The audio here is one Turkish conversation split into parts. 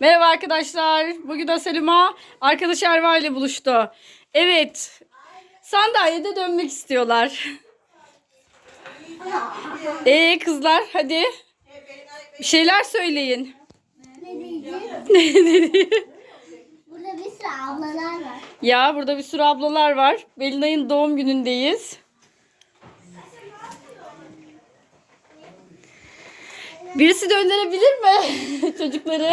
Merhaba arkadaşlar. Bugün de Selima arkadaş Erva ile buluştu. Evet. Sandalyede dönmek istiyorlar. Ee kızlar hadi. Bir şeyler söyleyin. Ne diyeceğim? Burada bir sürü ablalar var. ya burada bir sürü ablalar var. Belinay'ın doğum günündeyiz. Birisi döndürebilir mi çocukları?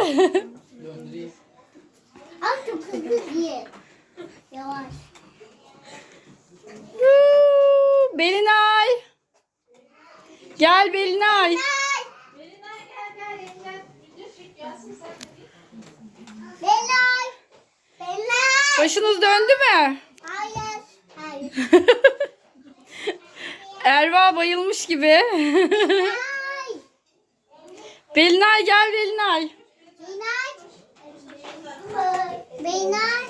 Ama çok hızlı değil. Yavaş. Belinay. Gel Belinay. Belay. Belay. Başınız döndü mü? Hayır. Hayır. Erva bayılmış gibi. Belinay gel Belinay. Beynay. Beynay.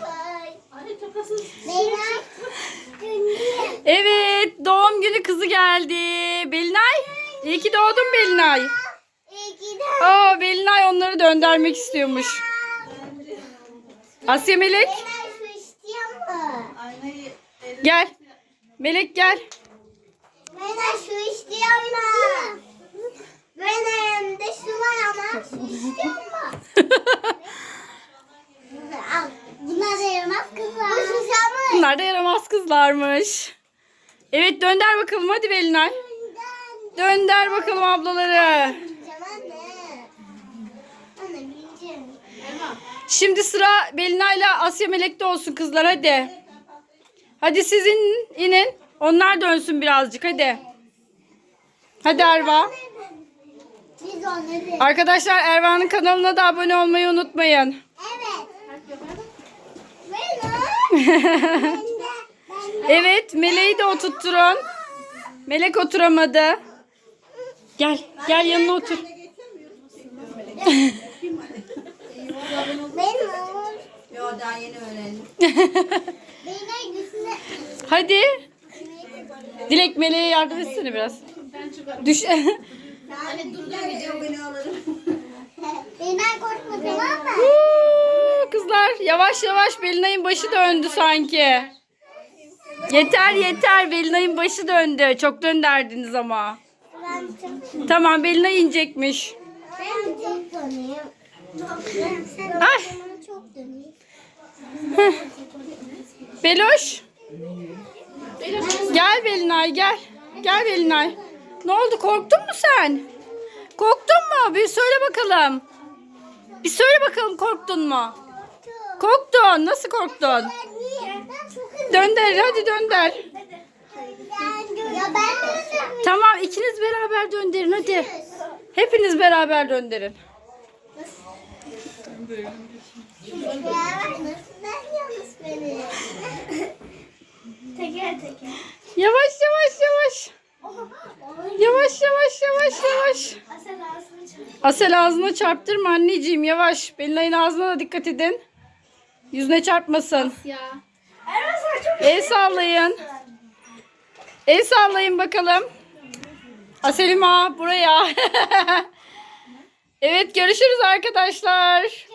Beynay. Evet doğum günü kızı geldi. Belinay. İyi ki doğdun Belinay. İyi ki de. Aa Belinay onları döndürmek istiyormuş. Asya Melek Beynay su istiyor mu? gel. Melek gel. Beynay su istiyor mu? Benim de su var ama su istiyor mu? Al. Bunlar da yaramaz kızlar. Bu susamı. Bunlar da yaramaz kızlarmış. Evet dönder bakalım hadi Belinay. Dönder bakalım ablaları. Şimdi sıra Belinay'la Asya Melek'te olsun kızlar hadi. Hadi sizin inin. Onlar dönsün birazcık hadi. Hadi Erva. Arkadaşlar Erva'nın kanalına da abone olmayı unutmayın. Evet. Benim. Ben de. Ben de. Evet Meleği de oturtturun. Melek oturamadı. Gel gel yanına otur. Benim. Yo daha yeni öğrendim. Hadi. Dilek Meleğe yardım etsene biraz. Düş. Hani dur dur video beni alırım. Benim korkma tamam mı? Huu, Kızlar yavaş yavaş Belinay'ın başı döndü sanki. Yeter yeter Belinay'ın başı döndü. Çok dönderdiniz ama. Tamam Belinay inecekmiş. Ben çok sen Ay. Beloş. Gel Belinay gel. Gel Belinay. Ne oldu korktun mu sen? Korktun mu? Bir söyle bakalım. Bir söyle bakalım korktun mu? Korktun. Nasıl korktun? Dönder hadi dönder. Tamam ikiniz beraber döndürün hadi. Hepiniz beraber teker. Yavaş yavaş yavaş. Yavaş yavaş yavaş yavaş. Asel ağzını çarptırma anneciğim yavaş. Belinay'ın ağzına da dikkat edin. Yüzüne çarpmasın. El sallayın. El sallayın bakalım. Aselima buraya. evet görüşürüz arkadaşlar.